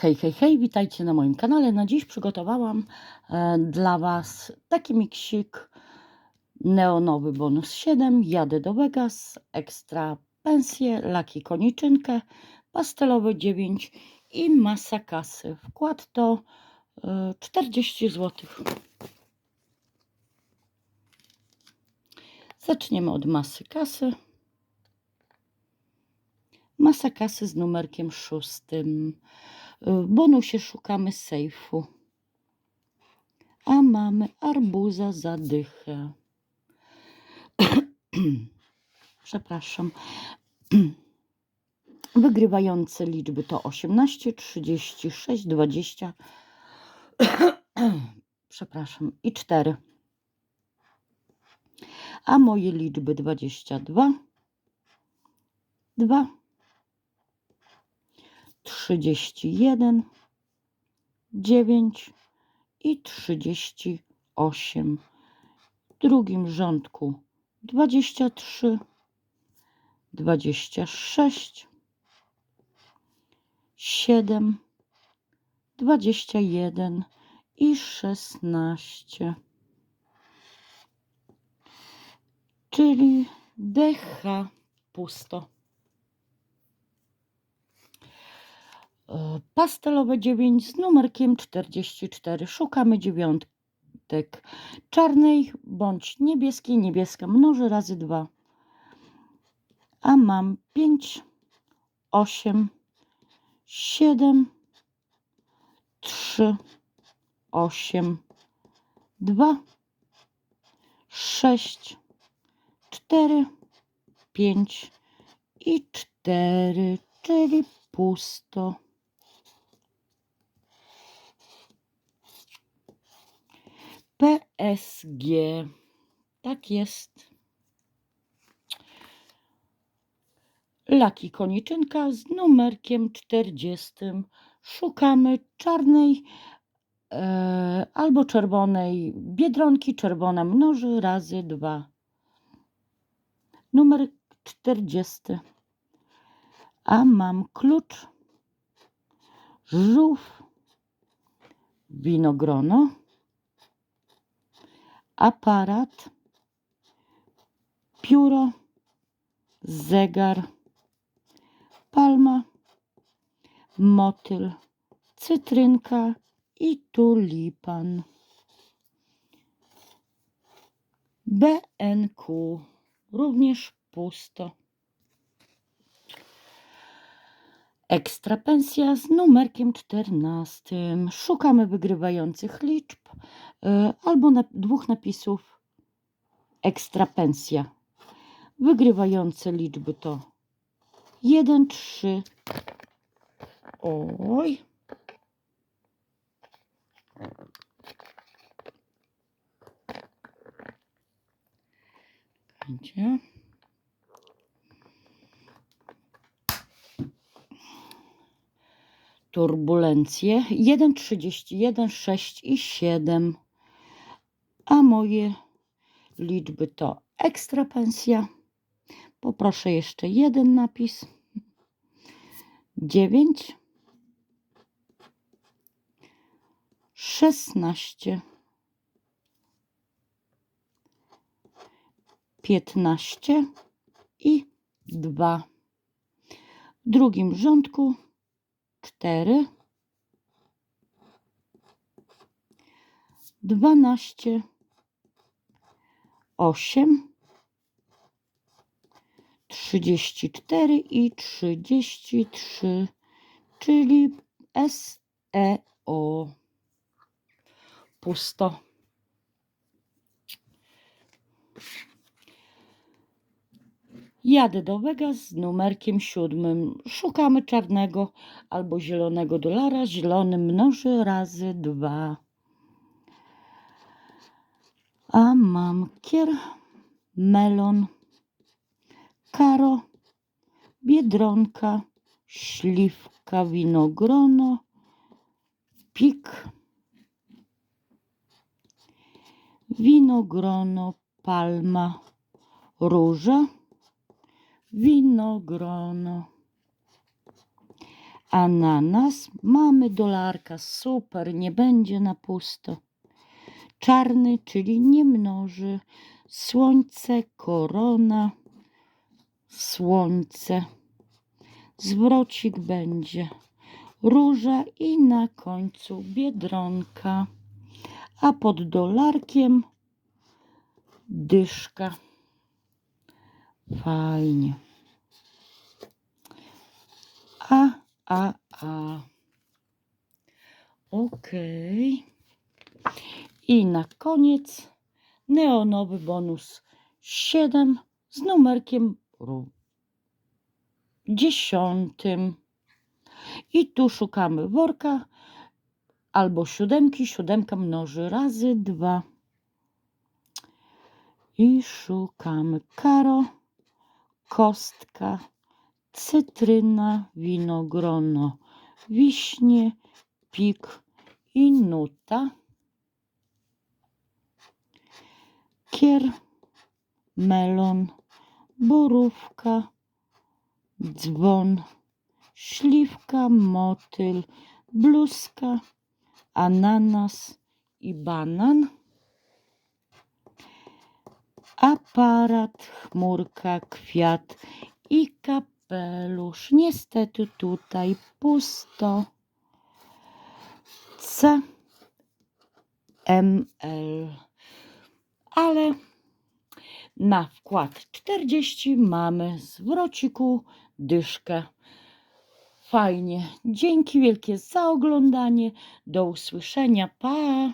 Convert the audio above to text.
Hej, hej, hej, witajcie na moim kanale. Na dziś przygotowałam e, dla Was taki miksik neonowy bonus 7, jadę do Vegas, ekstra pensję, laki koniczynkę, pastelowy 9 i masa kasy. Wkład to e, 40 zł. Zaczniemy od masy kasy. Masa kasy z numerkiem szóstym. W bonusie szukamy sejfu. A mamy arbuza za dychę. Przepraszam. Wygrywające liczby to 18, 36, 20. Przepraszam. I 4. A moje liczby 22, 2, 31, 9 i 38. W drugim rządku 23, 26, 7, 21 i 16. Czyli DH pusto. Pastelowe 9 z numerkiem 44. Szukamy dziewiątek czarnej bądź niebieskiej. Niebieska mnoży razy 2. A mam 5, 8, 7, 3, 8, 2, 6, 4, 5 i 4, czyli pusto. PSG. Tak jest. Laki koniczynka z numerkiem 40. Szukamy czarnej e, albo czerwonej biedronki. Czerwona mnoży razy 2. Numer 40. A mam klucz, żółw, winogrono aparat, pióro, zegar, palma, motyl, cytrynka i tulipan. BNQ również pusto. Ekstra pensja z numerkiem 14. Szukamy wygrywających liczb albo na, dwóch napisów ekstra pensja. Wygrywające liczby to 1, 3. Oj. Będzie. turbulencje 1, 31, 6 i 7. Moje liczby to ekstra pensja. Poproszę jeszcze jeden napis. 9, 16, 15 i 2. W drugim rządku cztery, dwanaście, osiem, trzydzieści cztery i trzydzieści trzy, czyli SEO. Pusto. Jadę do Vegas z numerkiem siódmym. Szukamy czarnego albo zielonego dolara. Zielony mnoży razy dwa. A mam kier, melon, karo, biedronka, śliwka, winogrono, pik, winogrono, palma, róża winogrono. Ananas. Mamy dolarka. Super, nie będzie na pusto. Czarny, czyli nie mnoży. Słońce, korona. Słońce. Zwrocik będzie. Róża i na końcu biedronka. A pod dolarkiem dyszka. Fajnie. A, a, a. Okej. I na koniec neonowy bonus 7 z numerkiem dziesiątym. I tu szukamy worka albo siódemki. Siódemka mnoży razy dwa. I szukamy karo, kostka, cytryna, winogrono, wiśnie, pik i nuta. Kier, melon, borówka, dzwon, śliwka, motyl, bluzka, ananas i banan. Aparat, chmurka, kwiat i kapelusz. Niestety tutaj pusto. C, M, L. Ale na wkład 40 mamy zwrociku dyszkę. Fajnie. Dzięki wielkie za oglądanie. Do usłyszenia. Pa!